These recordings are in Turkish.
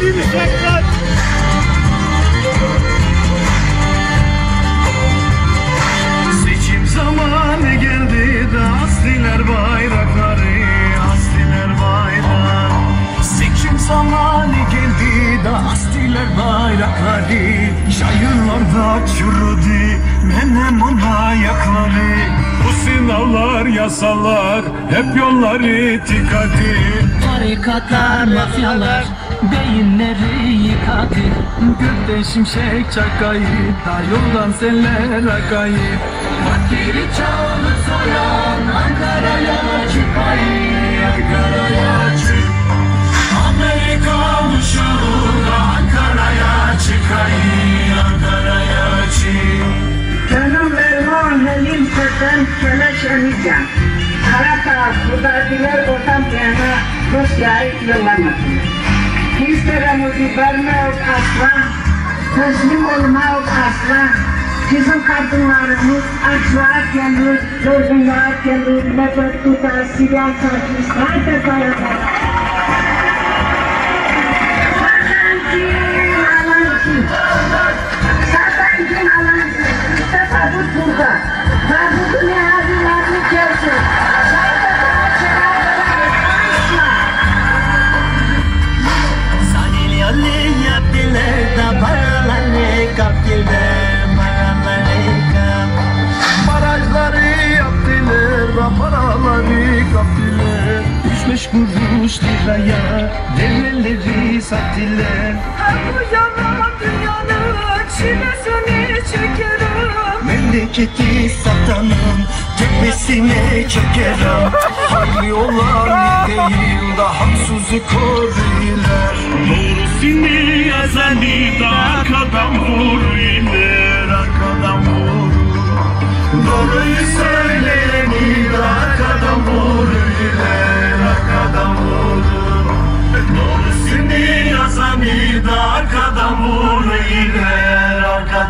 yürüyecekler. Şey Seçim zamanı geldi de asliler bayrakları, asliler bayrak. Seçim zamanı geldi de asliler bayrakları, yayınlarda çürüdü, menem ona yakları. Bu sınavlar, yasalar, hep yolları tikati. Tarikatlar, mafyalar, Beyinleri yıkadı Gökten şimşek çakayı Da yoldan seller akayı Fakiri çağını soyan Ankara'ya çıkayım Ankara'ya çık Amerika uşağı Ankara'ya çıkayım Ankara'ya çık Canım Erman Helim Seten Keleş Emican. Karata Hudadiler Otan Piyana Rusya'yı yollamasın. mevzu verme yok aslan Teslim olma yok aslan Bizim kadınlarımız açlığa gelir, a gelir, nefes tutar, silah saçmış, nerede dayanır? 60 liraya Devreleri sattiler Her bu yalan dünyanın Çilesini çekerim. Memleketi satanın Tepesine çekerim. Soruyorlar ne değil de Haksızı koruyorlar. Doğru seni ezendi Daha kadar vurur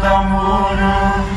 cada.